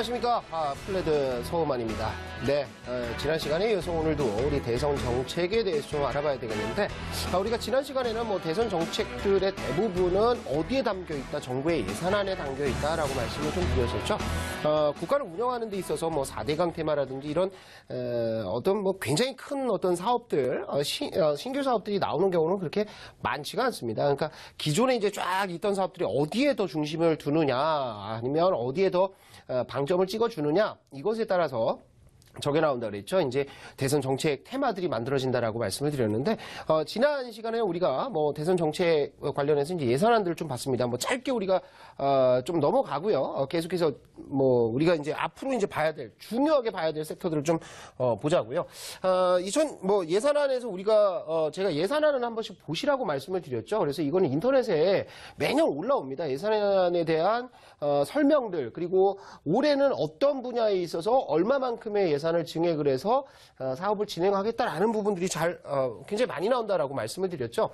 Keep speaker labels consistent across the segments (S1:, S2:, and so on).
S1: 안녕하십니까. 아, 플레드 서우만입니다. 네, 어, 지난 시간에 이어서 오늘도 우리 대선 정책에 대해서 좀 알아봐야 되겠는데, 아, 우리가 지난 시간에는 뭐 대선 정책들의 대부분은 어디에 담겨 있다, 정부의 예산안에 담겨 있다라고 말씀을 좀 드렸었죠. 어, 국가를 운영하는 데 있어서 뭐 4대강 테마라든지 이런 에, 어떤 뭐 굉장히 큰 어떤 사업들, 어, 시- 어, 신규 사업들이 나오는 경우는 그렇게 많지가 않습니다. 그러니까 기존에 이제 쫙 있던 사업들이 어디에 더 중심을 두느냐, 아니면 어디에 더 어, 방점을 찍어주느냐, 이것에 따라서 저게 나온다 그랬죠. 이제 대선 정책 테마들이 만들어진다라고 말씀을 드렸는데 어, 지난 시간에 우리가 뭐 대선 정책 관련해서 이제 예산안들을 좀 봤습니다. 뭐 짧게 우리가 어, 좀 넘어가고요. 어, 계속해서 뭐 우리가 이제 앞으로 이제 봐야 될 중요하게 봐야 될 섹터들을 좀 어, 보자고요. 어, 2000뭐 예산안에서 우리가 어, 제가 예산안을 한 번씩 보시라고 말씀을 드렸죠. 그래서 이거는 인터넷에 매년 올라옵니다. 예산안에 대한 어, 설명들 그리고 올해는 어떤 분야에 있어서 얼마만큼의 예산 을 증액을 해서 어, 사업을 진행하겠다라는 부분들이 잘 어, 굉장히 많이 나온다라고 말씀을 드렸죠.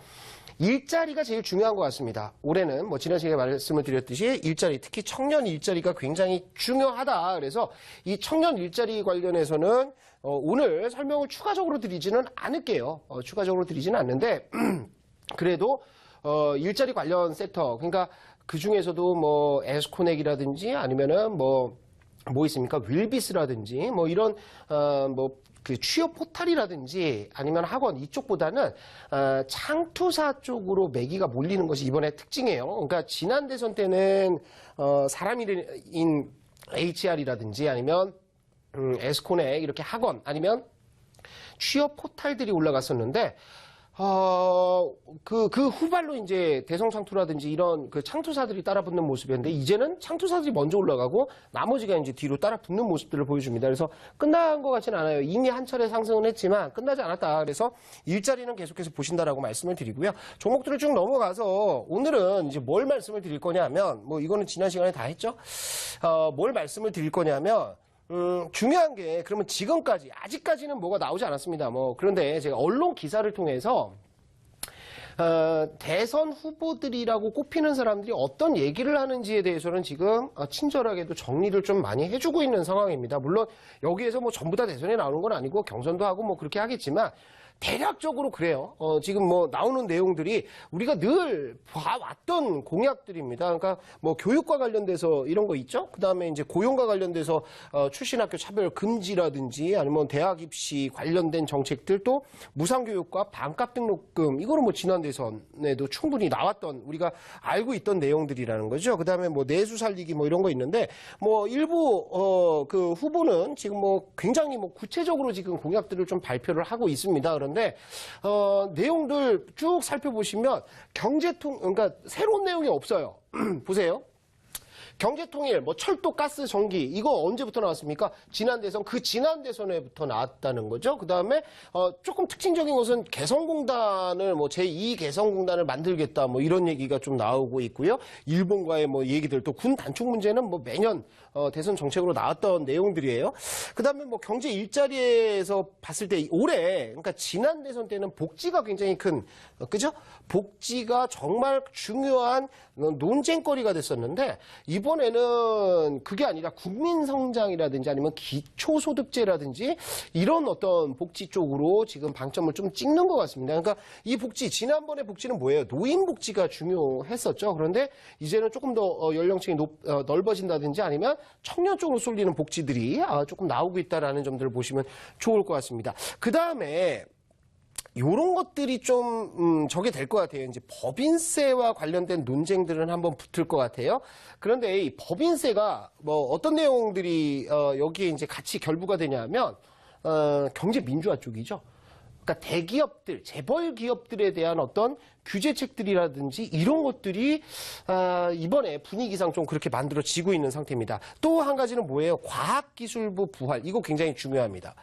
S1: 일자리가 제일 중요한 것 같습니다. 올해는 뭐 지난 시간에 말씀을 드렸듯이 일자리, 특히 청년 일자리가 굉장히 중요하다. 그래서 이 청년 일자리 관련해서는 어, 오늘 설명을 추가적으로 드리지는 않을게요. 어, 추가적으로 드리지는 않는데 그래도 어, 일자리 관련 섹터, 그러니까 그 중에서도 뭐 에스코넥이라든지 아니면은 뭐, 뭐 있습니까? 윌비스라든지 뭐 이런, 어, 뭐, 그 취업 포탈이라든지 아니면 학원 이쪽보다는 어, 창투사 쪽으로 매기가 몰리는 것이 이번에 특징이에요. 그러니까 지난 대선 때는 어, 사람인 HR이라든지 아니면 음, 에스코넥 이렇게 학원 아니면 취업 포탈들이 올라갔었는데 어, 그, 그 후발로 이제 대성창투라든지 이런 그 창투사들이 따라 붙는 모습이었는데, 이제는 창투사들이 먼저 올라가고, 나머지가 이제 뒤로 따라 붙는 모습들을 보여줍니다. 그래서 끝난 것 같지는 않아요. 이미 한 차례 상승은 했지만, 끝나지 않았다. 그래서 일자리는 계속해서 보신다라고 말씀을 드리고요. 종목들을 쭉 넘어가서, 오늘은 이제 뭘 말씀을 드릴 거냐면, 뭐 이거는 지난 시간에 다 했죠? 어, 뭘 말씀을 드릴 거냐면, 음, 중요한 게 그러면 지금까지 아직까지는 뭐가 나오지 않았습니다. 뭐 그런데 제가 언론 기사를 통해서 어, 대선 후보들이라고 꼽히는 사람들이 어떤 얘기를 하는지에 대해서는 지금 어, 친절하게도 정리를 좀 많이 해주고 있는 상황입니다. 물론 여기에서 뭐 전부 다 대선에 나오는 건 아니고 경선도 하고 뭐 그렇게 하겠지만 대략적으로 그래요. 어, 지금 뭐 나오는 내용들이 우리가 늘 봐왔던 공약들입니다. 그러니까 뭐 교육과 관련돼서 이런 거 있죠. 그 다음에 이제 고용과 관련돼서 어, 출신학교 차별 금지라든지 아니면 대학 입시 관련된 정책들 또 무상교육과 반값 등록금 이거는 뭐 지난 대선에도 충분히 나왔던 우리가 알고 있던 내용들이라는 거죠. 그 다음에 뭐 내수 살리기 뭐 이런 거 있는데 뭐 일부 어, 그 후보는 지금 뭐 굉장히 뭐 구체적으로 지금 공약들을 좀 발표를 하고 있습니다. 그런데 어, 내용들 쭉 살펴보시면 경제통 그러니까 새로운 내용이 없어요. 보세요. 경제통일, 뭐 철도, 가스, 전기 이거 언제부터 나왔습니까? 지난 대선 그 지난 대선에부터 나왔다는 거죠. 그 다음에 어, 조금 특징적인 것은 개성공단을 뭐 제2 개성공단을 만들겠다 뭐 이런 얘기가 좀 나오고 있고요. 일본과의 뭐 얘기들 또 군 단축 문제는 뭐 매년 어, 대선 정책으로 나왔던 내용들이에요. 그 다음에 뭐 경제 일자리에서 봤을 때 올해 그러니까 지난 대선 때는 복지가 굉장히 큰 어, 그죠? 복지가 정말 중요한 어, 논쟁거리가 됐었는데 이번에는 그게 아니라 국민 성장이라든지 아니면 기초 소득제라든지 이런 어떤 복지 쪽으로 지금 방점을 좀 찍는 것 같습니다. 그러니까 이 복지 지난번에 복지는 뭐예요? 노인 복지가 중요했었죠. 그런데 이제는 조금 더 어, 연령층이 높- 어, 넓어진다든지 아니면 청년 쪽으로 쏠리는 복지들이 아, 조금 나오고 있다라는 점들을 보시면 좋을 것 같습니다. 그 다음에 요런 것들이 좀, 음, 저게 될 것 같아요. 이제 법인세와 관련된 논쟁들은 한번 붙을 것 같아요. 그런데 이 법인세가 뭐 어떤 내용들이, 어, 여기에 이제 같이 결부가 되냐면, 어, 경제 민주화 쪽이죠. 그러니까 대기업들, 재벌 기업들에 대한 어떤 규제책들이라든지 이런 것들이 아, 이번에 분위기상 좀 그렇게 만들어지고 있는 상태입니다. 또 한 가지는 뭐예요? 과학기술부 부활. 이거 굉장히 중요합니다.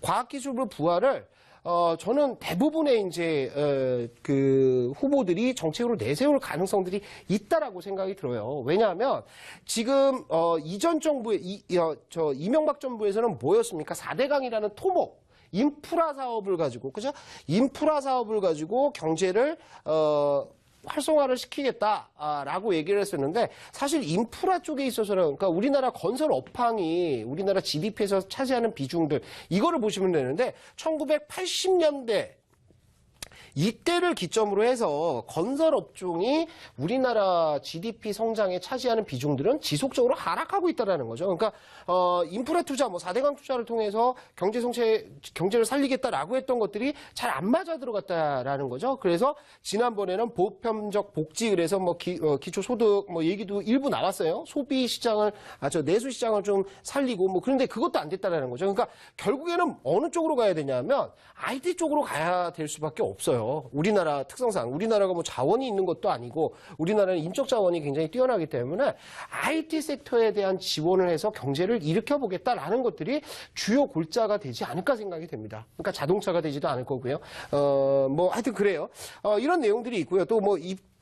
S1: 과학기술부 부활을 어, 저는 대부분의 이제, 어, 그 후보들이 정책으로 내세울 가능성들이 있다라고 생각이 들어요. 왜냐하면 지금, 어, 이전 정부의, 이, 어, 저, 이명박 정부에서는 뭐였습니까? 4대강이라는 토목. 인프라 사업을 가지고, 그죠? 인프라 사업을 가지고 경제를, 어, 활성화를 시키겠다라고 얘기를 했었는데 사실 인프라 쪽에 있어서는 그러니까 우리나라 건설 업황이 우리나라 GDP에서 차지하는 비중들 이거를 보시면 되는데 1980년대 이때를 기점으로 해서 건설 업종이 우리나라 GDP 성장에 차지하는 비중들은 지속적으로 하락하고 있다라는 거죠. 그러니까 어, 인프라 투자, 뭐 4대강 투자를 통해서 경제 성체 경제를 살리겠다라고 했던 것들이 잘 안 맞아 들어갔다라는 거죠. 그래서 지난번에는 보편적 복지 그래서 뭐 기, 초 소득 뭐 얘기도 일부 나왔어요. 소비 시장을 아 저 내수 시장을 좀 살리고 뭐 그런데 그것도 안 됐다라는 거죠. 그러니까 결국에는 어느 쪽으로 가야 되냐면 IT 쪽으로 가야 될 수밖에 없어요. 우리나라 특성상 우리나라가 뭐 자원이 있는 것도 아니고 우리나라는 인적 자원이 굉장히 뛰어나기 때문에 IT 섹터에 대한 지원을 해서 경제를 일으켜 보겠다라는 것들이 주요 골자가 되지 않을까 생각이 됩니다. 그러니까 자동차가 되지도 않을 거고요. 어, 뭐 하여튼 그래요. 어, 이런 내용들이 있고요. 또 뭐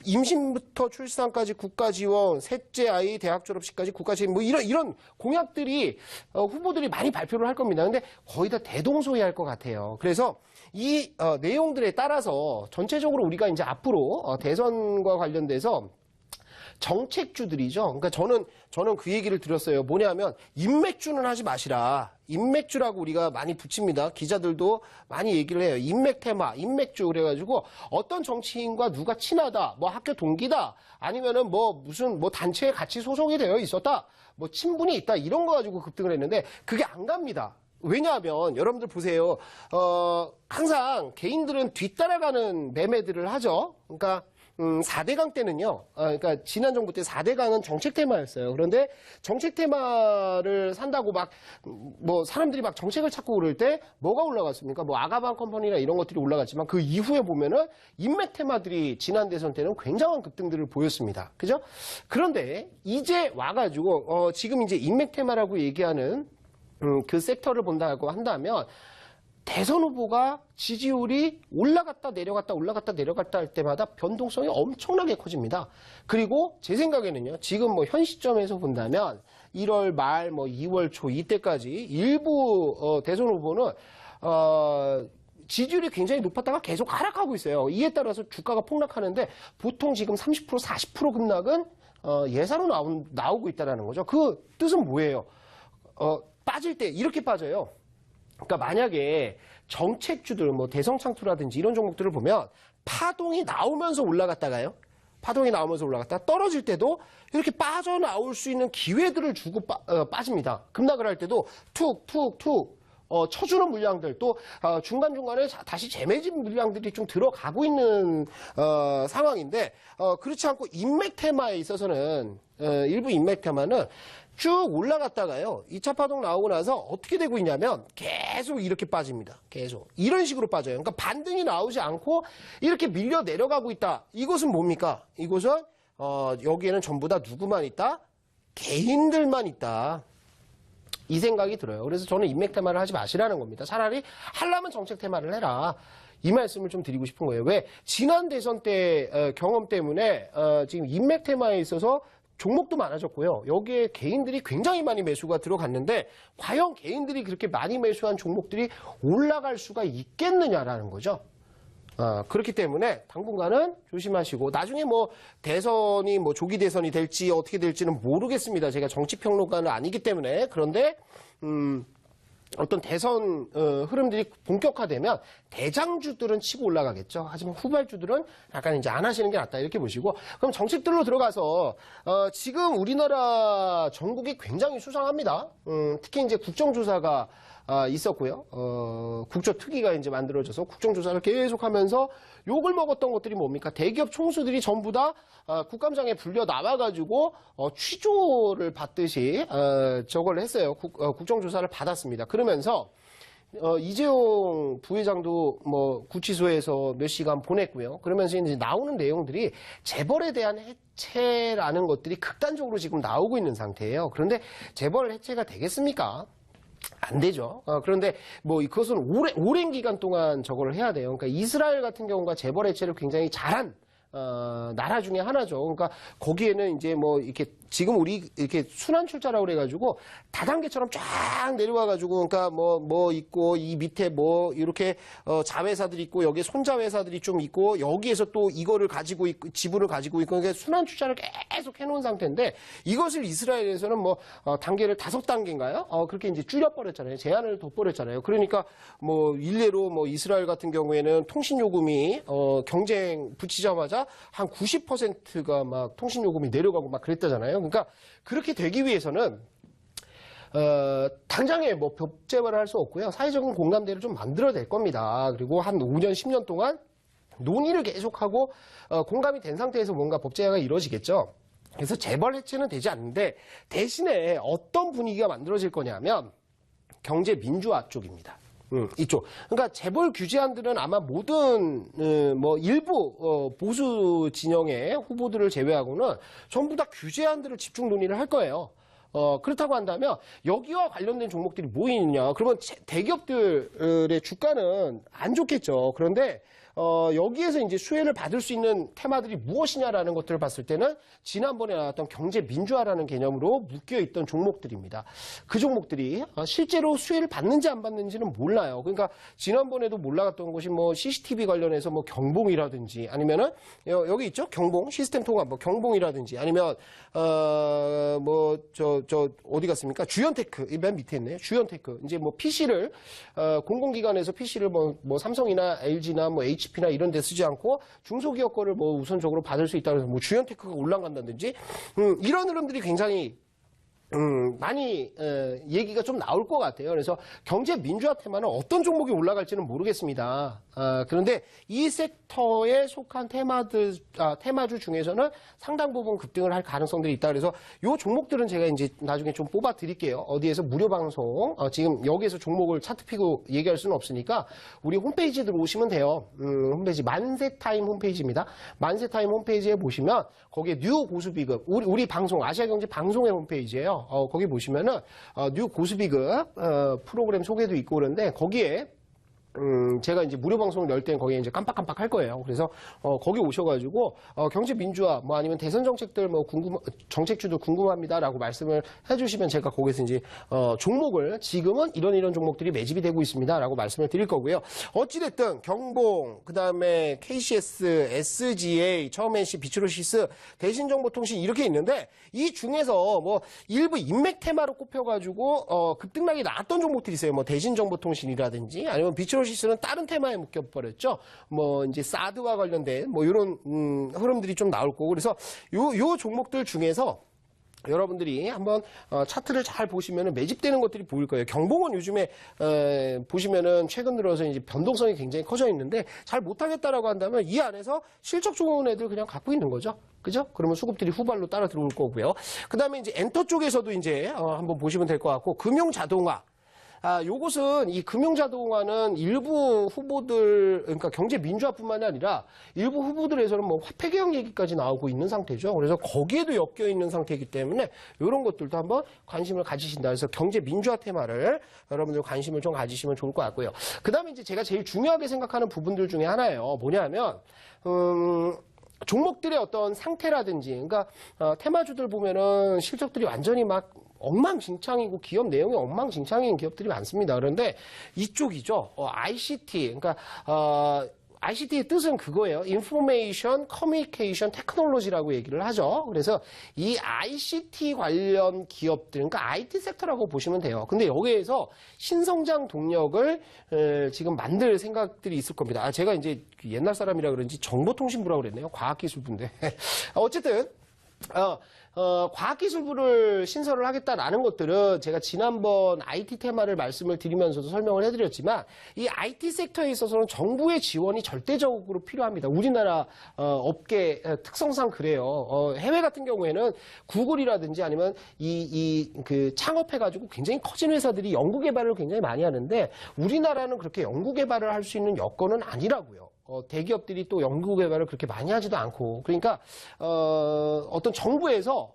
S1: 임신부터 출산까지 국가 지원, 셋째 아이 대학 졸업식까지 국가 지원, 뭐 이런 이런 공약들이 어, 후보들이 많이 발표를 할 겁니다. 근데 거의 다 대동소이할 것 같아요. 그래서 이 어, 내용들에 따라서 전체적으로 우리가 이제 앞으로 어, 대선과 관련돼서 정책주들이죠. 그러니까 저는 저는 그 얘기를 드렸어요. 뭐냐면 인맥주는 하지 마시라. 인맥주라고 우리가 많이 붙입니다. 기자들도 많이 얘기를 해요. 인맥 테마, 인맥주 그래가지고 어떤 정치인과 누가 친하다, 뭐 학교 동기다, 아니면은 뭐 무슨 뭐 단체에 같이 소속이 되어 있었다, 뭐 친분이 있다 이런 거 가지고 급등을 했는데 그게 안 갑니다. 왜냐하면 여러분들 보세요. 어, 항상 개인들은 뒤따라가는 매매들을 하죠. 그러니까 음, 4대강 때는요, 어, 그러니까 지난 정부 때 4대강은 정책 테마였어요. 그런데 정책 테마를 산다고 막, 뭐, 사람들이 막 정책을 찾고 그럴 때 뭐가 올라갔습니까? 뭐, 아가방 컴퍼니나 이런 것들이 올라갔지만 그 이후에 보면은 인맥 테마들이 지난 대선 때는 굉장한 급등들을 보였습니다. 그죠? 그런데 이제 와가지고, 어, 지금 이제 인맥 테마라고 얘기하는 음, 그 섹터를 본다고 한다면 대선 후보가 지지율이 올라갔다 내려갔다 올라갔다 내려갔다 할 때마다 변동성이 엄청나게 커집니다. 그리고 제 생각에는요. 지금 뭐 현 시점에서 본다면 1월 말 뭐 2월 초 이때까지 일부 어, 대선 후보는 어, 지지율이 굉장히 높았다가 계속 하락하고 있어요. 이에 따라서 주가가 폭락하는데 보통 지금 30% 40% 급락은 어, 예사로 나오, 나오고 있다는 거죠. 그 뜻은 뭐예요? 어, 빠질 때 이렇게 빠져요. 그러니까 만약에 정책주들 뭐 대성창투라든지 이런 종목들을 보면 파동이 나오면서 올라갔다가요. 파동이 나오면서 올라갔다 떨어질 때도 이렇게 빠져나올 수 있는 기회들을 주고 빠, 어, 빠집니다. 급락을 할 때도 툭툭툭 어, 쳐주는 물량들 또 어, 중간중간에 자- 다시 재매진 물량들이 좀 들어가고 있는 어, 상황인데 어, 그렇지 않고 인맥 테마에 있어서는 어, 일부 인맥 테마는 쭉 올라갔다가요. 2차 파동 나오고 나서 어떻게 되고 있냐면 계속 이렇게 빠집니다. 계속. 이런 식으로 빠져요. 그러니까 반등이 나오지 않고 이렇게 밀려 내려가고 있다. 이것은 뭡니까? 이것은 어, 여기에는 전부 다 누구만 있다? 개인들만 있다. 이 생각이 들어요. 그래서 저는 인맥 테마를 하지 마시라는 겁니다. 차라리 하려면 정책 테마를 해라. 이 말씀을 좀 드리고 싶은 거예요. 왜? 지난 대선 때 어, 경험 때문에 어, 지금 인맥 테마에 있어서 종목도 많아졌고요. 여기에 개인들이 굉장히 많이 매수가 들어갔는데 과연 개인들이 그렇게 많이 매수한 종목들이 올라갈 수가 있겠느냐라는 거죠. 어, 그렇기 때문에 당분간은 조심하시고 나중에 뭐 대선이 뭐 조기 대선이 될지 어떻게 될지는 모르겠습니다. 제가 정치 평론가는 아니기 때문에 그런데 음 어떤 대선 어, 흐름들이 본격화되면 대장주들은 치고 올라가겠죠. 하지만 후발주들은 약간 이제 안 하시는 게 낫다 이렇게 보시고 그럼 정책들로 들어가서 어, 지금 우리나라 전국이 굉장히 수상합니다. 음, 특히 이제 국정조사가 아, 있었고요. 어, 국조특위가 이제 만들어져서 국정조사를 계속하면서 욕을 먹었던 것들이 뭡니까? 대기업 총수들이 전부 다 어, 국감장에 불려 나와가지고 어, 취조를 받듯이 어, 저걸 했어요. 국, 어, 국정조사를 받았습니다. 그러면서 어, 이재용 부회장도 뭐 구치소에서 몇 시간 보냈고요. 그러면서 이제 나오는 내용들이 재벌에 대한 해체라는 것들이 극단적으로 지금 나오고 있는 상태예요. 그런데 재벌 해체가 되겠습니까? 안 되죠. 어, 그런데 뭐 그것은 오래, 오랜 기간 동안 저걸 해야 돼요. 그러니까 이스라엘 같은 경우가 재벌 해체를 굉장히 잘한 어, 나라 중에 하나죠. 그러니까 거기에는 이제 뭐 이렇게 지금 우리 이렇게 순환 출자라고 그래가지고 다단계처럼 쫙 내려와가지고 그러니까 뭐뭐 있고 이 밑에 뭐 이렇게 어, 자회사들이 있고 여기에 손자회사들이 좀 있고 여기에서 또 이거를 가지고 있고 지분을 가지고 있고 그러니까 순환 출자를 계속 해놓은 상태인데 이것을 이스라엘에서는 뭐 어, 단계를 다섯 단계인가요? 어, 그렇게 이제 줄여버렸잖아요. 제한을 둬버렸잖아요. 그러니까 뭐 일례로 뭐 이스라엘 같은 경우에는 통신 요금이 어, 경쟁 붙이자마자 한 90%가 막 통신 요금이 내려가고 막 그랬다잖아요. 그러니까 그렇게 되기 위해서는 어, 당장에 뭐 법제화를 할 수 없고요. 사회적인 공감대를 좀 만들어야 될 겁니다. 그리고 한 5년, 10년 동안 논의를 계속하고 어, 공감이 된 상태에서 뭔가 법제화가 이루어지겠죠. 그래서 재벌 해체는 되지 않는데 대신에 어떤 분위기가 만들어질 거냐면 경제 민주화 쪽입니다. 음, 이쪽. 그러니까 재벌 규제안들은 아마 모든 어, 뭐 일부 어, 보수 진영의 후보들을 제외하고는 전부 다 규제안들을 집중 논의를 할 거예요. 어, 그렇다고 한다면 여기와 관련된 종목들이 뭐 있느냐? 그러면 제- 대기업들의 주가는 안 좋겠죠. 그런데 어, 여기에서 이제 수혜를 받을 수 있는 테마들이 무엇이냐라는 것들을 봤을 때는 지난번에 나왔던 경제 민주화라는 개념으로 묶여 있던 종목들입니다. 그 종목들이 어, 실제로 수혜를 받는지 안 받는지는 몰라요. 그러니까 지난번에도 몰라갔던 것이 뭐 CCTV 관련해서 뭐 경봉이라든지 아니면은 여- 여기 있죠? 경봉? 시스템 통합 뭐 경봉이라든지 아니면 어 뭐 저저 어디 갔습니까? 주연테크 이맨 밑에 있네요. 주연테크. 이제 뭐 PC를 어, 공공기관에서 PC를 뭐, 뭐 삼성이나 LG나 뭐 HP나 이런 데 쓰지 않고 중소기업 거를 뭐 우선적으로 받을 수 있다고 해서 뭐 주연테크가 올라간다든지 음, 이런 흐름들이 굉장히 음, 많이 에, 얘기가 좀 나올 것 같아요. 그래서 경제 민주화 테마는 어떤 종목이 올라갈지는 모르겠습니다. 아, 그런데 이 섹터에 속한 테마들 아, 테마주 중에서는 상당 부분 급등을 할 가능성들이 있다. 그래서 이 종목들은 제가 이제 나중에 좀 뽑아 드릴게요. 어디에서 무료 방송 어, 지금 여기에서 종목을 차트 피고 얘기할 수는 없으니까 우리 홈페이지 들어오시면 돼요. 음, 홈페이지 만세타임 홈페이지입니다. 만세타임 홈페이지에 보시면 거기에 뉴 고수비급 우리 우리 방송 아시아경제 방송의 홈페이지예요. 어, 거기 보시면은 어, 뉴 고수비급 어, 프로그램 소개도 있고 그런데 거기에 음, 제가 이제 무료 방송을 열 때는 거기에 이제 깜빡깜빡 할 거예요. 그래서, 어, 거기 오셔가지고, 어, 경제 민주화, 뭐 아니면 대선 정책들 뭐 궁금, 정책주도 궁금합니다라고 말씀을 해주시면 제가 거기서 이제, 어, 종목을 지금은 이런 이런 종목들이 매집이 되고 있습니다라고 말씀을 드릴 거고요. 어찌됐든 경봉, 그 다음에 KCS, SGA, 처음에 시 비츠로시스, 대신정보통신 이렇게 있는데 이 중에서 뭐 일부 인맥 테마로 꼽혀가지고, 어, 급등락이 나왔던 종목들이 있어요. 뭐 대신정보통신이라든지 아니면 비츠로시스 는 다른 테마에 묶여버렸죠. 뭐 이제 사드와 관련된 뭐 이런 음, 흐름들이 좀 나올 거고 그래서 요, 요 종목들 중에서 여러분들이 한번 어, 차트를 잘 보시면 매집되는 것들이 보일 거예요. 경봉은 요즘에 에, 보시면은 최근 들어서 이제 변동성이 굉장히 커져 있는데 잘 못하겠다라고 한다면 이 안에서 실적 좋은 애들 그냥 갖고 있는 거죠. 그죠? 그러면 수급들이 후발로 따라 들어올 거고요. 그 다음에 이제 엔터 쪽에서도 이제 어, 한번 보시면 될 것 같고 금융 자동화. 아, 요것은 이 금융자동화는 일부 후보들, 그러니까 경제 민주화뿐만이 아니라 일부 후보들에서는 뭐 화폐 개혁 얘기까지 나오고 있는 상태죠. 그래서 거기에도 엮여 있는 상태이기 때문에 이런 것들도 한번 관심을 가지신다. 그래서 경제 민주화 테마를 여러분들 관심을 좀 가지시면 좋을 것 같고요. 그 다음에 이제 제가 제일 중요하게 생각하는 부분들 중에 하나예요. 뭐냐면, 음, 종목들의 어떤 상태라든지, 그러니까 어, 테마주들 보면은 실적들이 완전히 막 엉망진창이고 기업 내용이 엉망진창인 기업들이 많습니다. 그런데 이쪽이죠. 어, ICT, 그러니까 어, ICT의 뜻은 그거예요. Information Communication Technology라고 얘기를 하죠. 그래서 이 ICT 관련 기업들, 그러니까 IT 섹터라고 보시면 돼요. 근데 여기에서 신성장 동력을 에, 지금 만들 생각들이 있을 겁니다. 아, 제가 이제 옛날 사람이라 그런지 정보통신부라고 그랬네요. 과학기술부인데. 어쨌든 어, 어, 과학기술부를 신설을 하겠다라는 것들은 제가 지난번 IT 테마를 말씀을 드리면서도 설명을 해드렸지만 이 IT 섹터에 있어서는 정부의 지원이 절대적으로 필요합니다. 우리나라 어, 업계 어, 특성상 그래요. 어, 해외 같은 경우에는 구글이라든지 아니면 이 이 그 창업해가지고 굉장히 커진 회사들이 연구 개발을 굉장히 많이 하는데 우리나라는 그렇게 연구 개발을 할 수 있는 여건은 아니라고요. 어, 대기업들이 또 연구 개발을 그렇게 많이 하지도 않고. 그러니까 어, 어떤 정부에서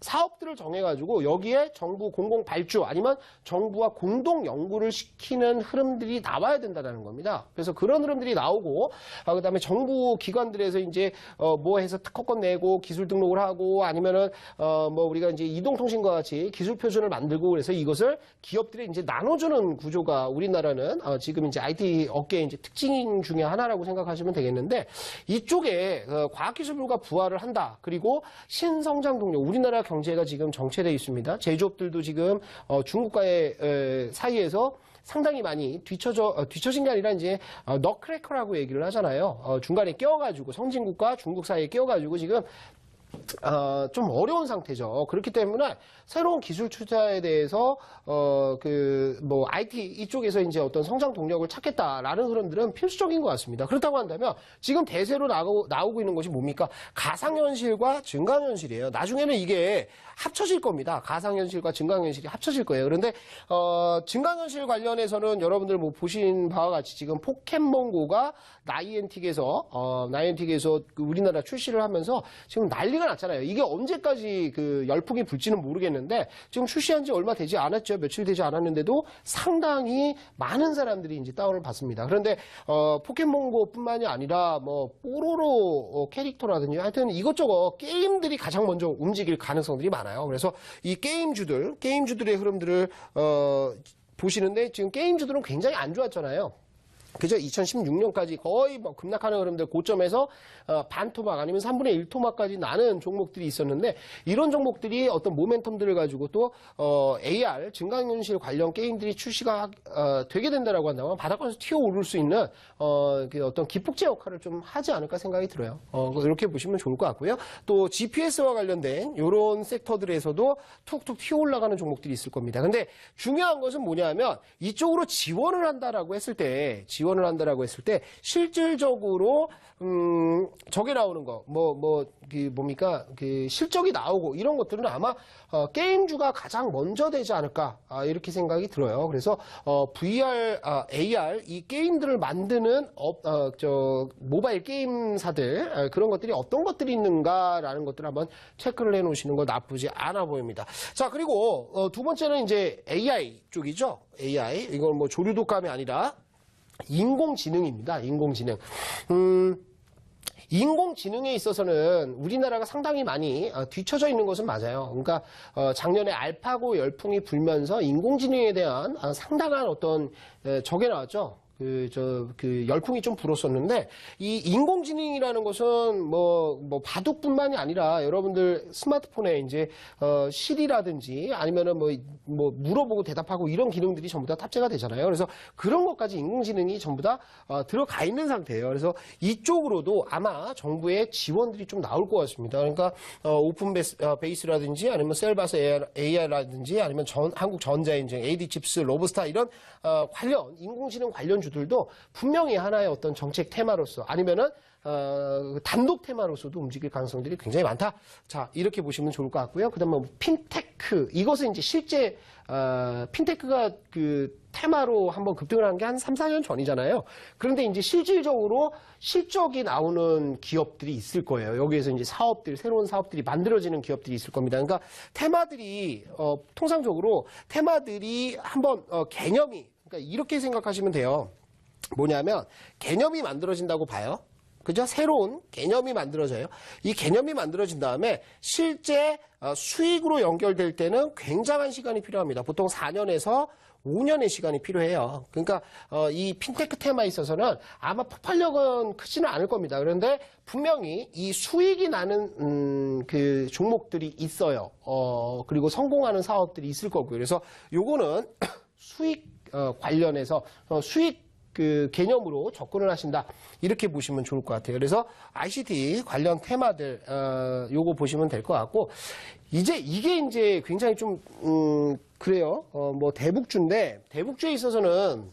S1: 사업들을 정해가지고 여기에 정부 공공 발주 아니면 정부와 공동 연구를 시키는 흐름들이 나와야 된다는 겁니다. 그래서 그런 흐름들이 나오고 아, 그다음에 정부 기관들에서 이제 어, 뭐 해서 특허권 내고 기술 등록을 하고 아니면은 어, 뭐 우리가 이제 이동통신과 같이 기술 표준을 만들고 그래서 이것을 기업들이 이제 나눠주는 구조가 우리나라는 어, 지금 이제 IT 업계의 이제 특징 중에 하나라고 생각하시면 되겠는데 이쪽에 어, 과학기술부가 부활을 한다. 그리고 신성장 동력 우리나라 경제가 지금 정체되어 있습니다. 제조업들도 지금 어, 중국과의 에, 사이에서 상당히 많이 뒤처져 어, 뒤처진 게 아니라 이제 어, 너크래커라고 얘기를 하잖아요. 어, 중간에 끼어가지고 선진국과 중국 사이에 끼어가지고 지금 어, 좀 어려운 상태죠. 그렇기 때문에 새로운 기술 투자에 대해서 어, 그 뭐 IT 이쪽에서 이제 어떤 성장 동력을 찾겠다라는 흐름들은 필수적인 것 같습니다. 그렇다고 한다면 지금 대세로 나오고, 나오고 있는 것이 뭡니까? 가상현실과 증강현실이에요. 나중에는 이게 합쳐질 겁니다. 가상현실과 증강현실이 합쳐질 거예요. 그런데 어, 증강현실 관련해서는 여러분들 뭐 보신 바와 같이 지금 포켓몬고가 나이엔틱에서 어, 나이엔틱에서 그 우리나라 출시를 하면서 지금 난리 가 났잖아요. 이게 언제까지 그 열풍이 불지는 모르겠는데 지금 출시한 지 얼마 되지 않았죠. 며칠 되지 않았는데도 상당히 많은 사람들이 이제 다운을 받습니다. 그런데 어, 포켓몬고뿐만이 아니라 뭐 뽀로로 어, 캐릭터라든지 하여튼 이것저것 게임들이 가장 먼저 움직일 가능성들이 많아요. 그래서 이 게임주들, 게임주들의 흐름들을 어, 보시는데 지금 게임주들은 굉장히 안 좋았잖아요. 그죠? 2016년까지 거의 뭐 급락하는 흐름들 고점에서 어, 반토막 아니면 3분의 1 토막까지 나는 종목들이 있었는데 이런 종목들이 어떤 모멘텀들을 가지고 또 어, AR 증강현실 관련 게임들이 출시가 어, 되게 된다라고 한다면 바닥권에서 튀어 오를 수 있는 어, 그 어떤 기폭제 역할을 좀 하지 않을까 생각이 들어요. 어, 이렇게 보시면 좋을 것 같고요. 또 GPS와 관련된 이런 섹터들에서도 툭툭 튀어 올라가는 종목들이 있을 겁니다. 근데 중요한 것은 뭐냐면 이쪽으로 지원을 한다라고 했을 때 지원을 한다라고 했을 때 실질적으로 음 저게 나오는 거 뭐 뭐 그 뭡니까 그 실적이 나오고 이런 것들은 아마 어, 게임주가 가장 먼저 되지 않을까 아, 이렇게 생각이 들어요. 그래서 어, VR, 아, AR 이 게임들을 만드는 어, 어, 저 모바일 게임사들 아, 그런 것들이 어떤 것들이 있는가라는 것들을 한번 체크를 해놓으시는 거 나쁘지 않아 보입니다. 자 그리고 어, 두 번째는 이제 AI 쪽이죠. AI 이건 뭐 조류 독감이 아니라 인공지능입니다. 인공지능. 음, 인공지능에 있어서는 우리나라가 상당히 많이 어, 뒤처져 있는 것은 맞아요. 그러니까 어, 작년에 알파고 열풍이 불면서 인공지능에 대한 어, 상당한 어떤 에, 적에 나왔죠. 그, 저, 그, 열풍이 좀 불었었는데, 이 인공지능이라는 것은 뭐, 뭐, 바둑뿐만이 아니라 여러분들 스마트폰에 이제, 어, 실이라든지 아니면은 뭐, 뭐, 물어보고 대답하고 이런 기능들이 전부 다 탑재가 되잖아요. 그래서 그런 것까지 인공지능이 전부 다, 어, 들어가 있는 상태예요. 그래서 이쪽으로도 아마 정부의 지원들이 좀 나올 것 같습니다. 그러니까, 어, 오픈 베이스, 어, 베이스라든지 아니면 셀바스 AI라든지 아니면 전, 한국 전자인증, AD칩스, 로브스타 이런, 어, 관련, 인공지능 관련 주 들도 분명히 하나의 어떤 정책 테마로서 아니면은 어, 단독 테마로서도 움직일 가능성들이 굉장히 많다. 자, 이렇게 보시면 좋을 것 같고요. 그 다음에 뭐 핀테크. 이것은 이제 실제, 어, 핀테크가 그 테마로 한번 급등을 한 게 한 3, 4년 전이잖아요. 그런데 이제 실질적으로 실적이 나오는 기업들이 있을 거예요. 여기에서 이제 사업들, 새로운 사업들이 만들어지는 기업들이 있을 겁니다. 그러니까 테마들이, 어, 통상적으로 테마들이 한번, 어, 개념이, 그러니까 이렇게 생각하시면 돼요. 뭐냐면 개념이 만들어진다고 봐요. 그죠? 새로운 개념이 만들어져요. 이 개념이 만들어진 다음에 실제 어, 수익으로 연결될 때는 굉장한 시간이 필요합니다. 보통 4년에서 5년의 시간이 필요해요. 그러니까 어, 이 핀테크 테마에 있어서는 아마 폭발력은 크지는 않을 겁니다. 그런데 분명히 이 수익이 나는 음, 그 종목들이 있어요. 어, 그리고 성공하는 사업들이 있을 거고요. 그래서 요거는 수익 어, 관련해서 어, 수익 그 개념으로 접근을 하신다 이렇게 보시면 좋을 것 같아요. 그래서 ICT 관련 테마들 어, 요거 보시면 될 것 같고 이제 이게 이제 굉장히 좀 음, 그래요. 어, 뭐 대북주인데 대북주에 있어서는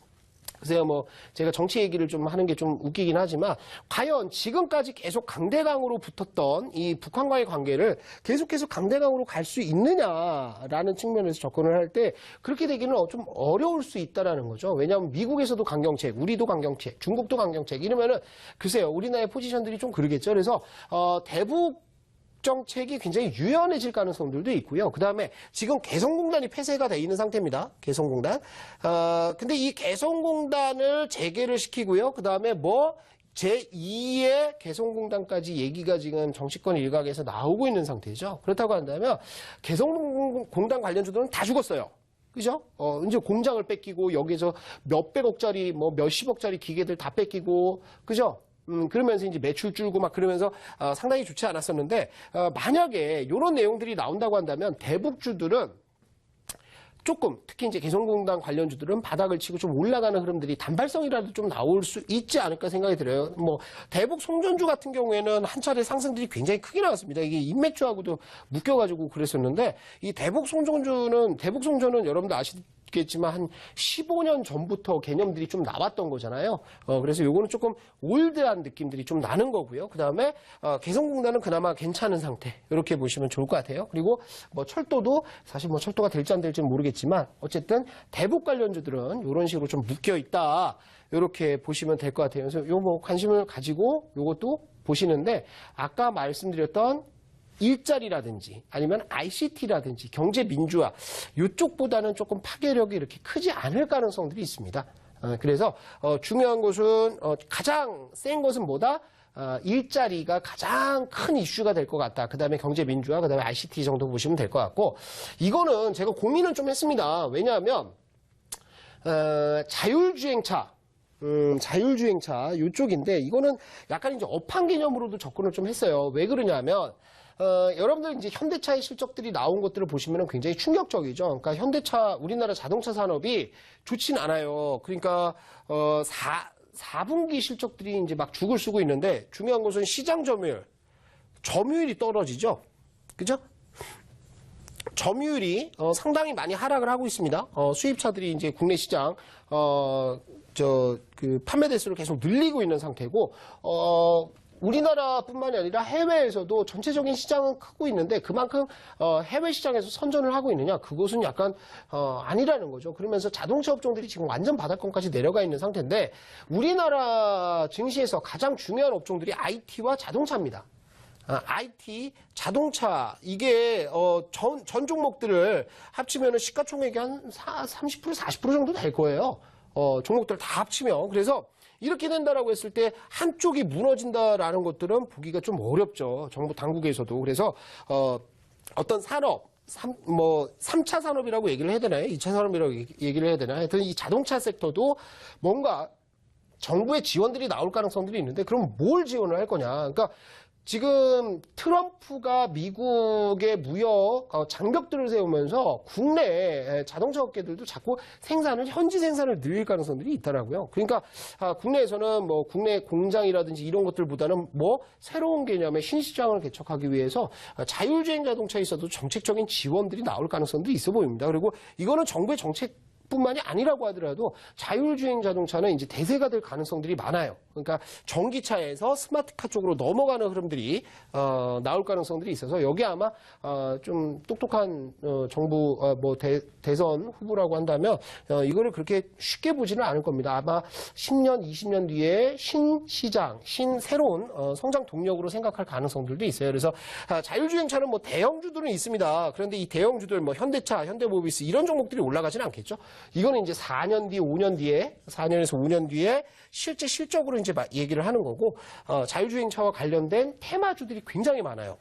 S1: 글쎄요, 뭐, 제가 정치 얘기를 좀 하는 게 좀 웃기긴 하지만, 과연 지금까지 계속 강대강으로 붙었던 이 북한과의 관계를 계속해서 강대강으로 갈 수 있느냐라는 측면에서 접근을 할 때, 그렇게 되기는 어, 좀 어려울 수 있다라는 거죠. 왜냐하면 미국에서도 강경책, 우리도 강경책, 중국도 강경책, 이러면은, 글쎄요, 우리나라의 포지션들이 좀 그러겠죠. 그래서, 어, 대북 정책이 굉장히 유연해질 가능성들도 있고요. 그 다음에 지금 개성공단이 폐쇄가 돼 있는 상태입니다. 개성공단. 어, 근데 이 개성공단을 재개를 시키고요. 그 다음에 뭐 제2의 개성공단까지 얘기가 지금 정치권 일각에서 나오고 있는 상태죠. 그렇다고 한다면 개성공단 관련주들은 다 죽었어요. 그죠? 어, 이제 공장을 뺏기고 여기서 몇백억짜리, 뭐 몇십억짜리 기계들 다 뺏기고, 그죠? 음, 그러면서 이제 매출 줄고 막 그러면서 어, 상당히 좋지 않았었는데, 어, 만약에 이런 내용들이 나온다고 한다면 대북주들은 조금 특히 이제 개성공단 관련주들은 바닥을 치고 좀 올라가는 흐름들이 단발성이라도 좀 나올 수 있지 않을까 생각이 들어요. 뭐 대북 송전주 같은 경우에는 한 차례 상승들이 굉장히 크게 나왔습니다. 이게 인맥주하고도 묶여가지고 그랬었는데 이 대북 송전주는 대북 송전은 여러분도 아시 겠지만 한 15년 전부터 개념들이 좀 나왔던 거잖아요. 어, 그래서 요거는 조금 올드한 느낌들이 좀 나는 거고요. 그 다음에 어, 개성공단은 그나마 괜찮은 상태 이렇게 보시면 좋을 것 같아요. 그리고 뭐 철도도 사실 뭐 철도가 될지 안 될지는 모르겠지만 어쨌든 대북 관련주들은 이런 식으로 좀 묶여 있다. 이렇게 보시면 될 것 같아요. 그래서 요 뭐 관심을 가지고 요것도 보시는데 아까 말씀드렸던 일자리라든지 아니면 ICT라든지 경제 민주화 이쪽보다는 조금 파괴력이 이렇게 크지 않을 가능성들이 있습니다. 어, 그래서 어, 중요한 것은 어, 가장 센 것은 뭐다? 어, 일자리가 가장 큰 이슈가 될 것 같다. 그 다음에 경제 민주화, 그 다음에 ICT 정도 보시면 될 것 같고 이거는 제가 고민을 좀 했습니다. 왜냐하면 어, 자율주행차 음, 자율주행차 이쪽인데 이거는 약간 이제 업황 개념으로도 접근을 좀 했어요. 왜 그러냐면 어, 여러분들 이제 현대차의 실적들이 나온 것들을 보시면 굉장히 충격적이죠. 그러니까 현대차 우리나라 자동차 산업이 좋진 않아요. 그러니까 어, 4 4분기 실적들이 이제 막 죽을 쓰고 있는데 중요한 것은 시장 점유율, 점유율이 떨어지죠. 그죠? 점유율이 어, 상당히 많이 하락을 하고 있습니다. 어, 수입차들이 이제 국내 시장 어, 저그 판매 대수를 계속 늘리고 있는 상태고 어, 우리나라뿐만이 아니라 해외에서도 전체적인 시장은 크고 있는데 그만큼 어, 해외 시장에서 선전을 하고 있느냐 그것은 약간 어, 아니라는 거죠. 그러면서 자동차 업종들이 지금 완전 바닥권까지 내려가 있는 상태인데 우리나라 증시에서 가장 중요한 업종들이 IT와 자동차입니다. 아, IT, 자동차 이게 어, 전, 전 종목들을 합치면 시가총액이 한 4, 30% 40% 정도 될 거예요. 어, 종목들 다 합치면 그래서 이렇게 된다라고 했을 때 한쪽이 무너진다라는 것들은 보기가 좀 어렵죠. 정부 당국에서도 그래서 어, 어떤 산업 삼, 뭐, 3차 산업이라고 얘기를 해야 되나요? 2차 산업이라고 얘기- 얘기를 해야 되나요? 하여튼 이 자동차 섹터도 뭔가 정부의 지원들이 나올 가능성들이 있는데 그럼 뭘 지원을 할 거냐? 그러니까 지금 트럼프가 미국의 무역 어, 장벽들을 세우면서 국내 자동차 업계들도 자꾸 생산을 현지 생산을 늘릴 가능성들이 있더라고요. 그러니까 아, 국내에서는 뭐 국내 공장이라든지 이런 것들보다는 뭐 새로운 개념의 신시장을 개척하기 위해서 아, 자율주행 자동차에 있어도 정책적인 지원들이 나올 가능성들이 있어 보입니다. 그리고 이거는 정부의 정책 뿐만이 아니라고 하더라도 자율주행 자동차는 이제 대세가 될 가능성들이 많아요. 그러니까 전기차에서 스마트카 쪽으로 넘어가는 흐름들이 어, 나올 가능성들이 있어서 여기 아마 어, 좀 똑똑한 어, 정부 어, 뭐 대, 선 후보라고 한다면 어, 이거를 그렇게 쉽게 보지는 않을 겁니다. 아마 10년, 20년 뒤에 신시장, 신 새로운 어, 성장 동력으로 생각할 가능성들도 있어요. 그래서 아, 자율주행차는 뭐 대형주들은 있습니다. 그런데 이 대형주들 뭐 현대차, 현대모비스 이런 종목들이 올라가지는 않겠죠. 이거는 이제 4년 뒤, 5년 뒤에 4년에서 5년 뒤에 실제 실적으로 이제 막 얘기를 하는 거고 어, 자율주행차와 관련된 테마주들이 굉장히 많아요.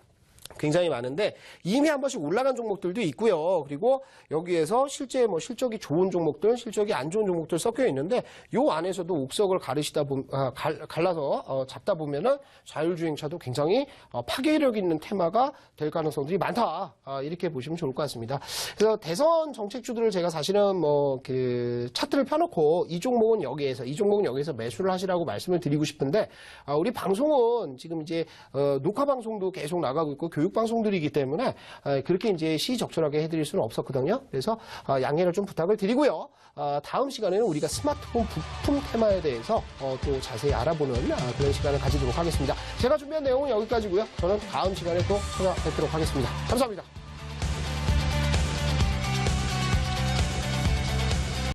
S1: 굉장히 많은데 이미 한 번씩 올라간 종목들도 있고요. 그리고 여기에서 실제 뭐 실적이 좋은 종목들, 실적이 안 좋은 종목들 섞여 있는데 요 안에서도 옥석을 가르시다 보, 아, 갈, 갈라서 어, 잡다 보면은 자율주행차도 굉장히 어, 파괴력 있는 테마가 될 가능성들이 많다. 아, 이렇게 보시면 좋을 것 같습니다. 그래서 대선 정책주들을 제가 사실은 뭐 그 차트를 펴놓고 이 종목은 여기에서 이 종목은 여기에서 매수를 하시라고 말씀을 드리고 싶은데 아, 우리 방송은 지금 이제 어, 녹화 방송도 계속 나가고 있고 교육 방송들이기 때문에 아, 그렇게 이제 시적절하게 해드릴 수는 없었거든요. 그래서 아, 양해를 좀 부탁을 드리고요. 아, 다음 시간에는 우리가 스마트폰 부품 테마에 대해서 어, 또 자세히 알아보는 아, 그런 시간을 가지도록 하겠습니다. 제가 준비한 내용은 여기까지고요. 저는 다음 시간에 또 찾아뵙도록 하겠습니다. 감사합니다.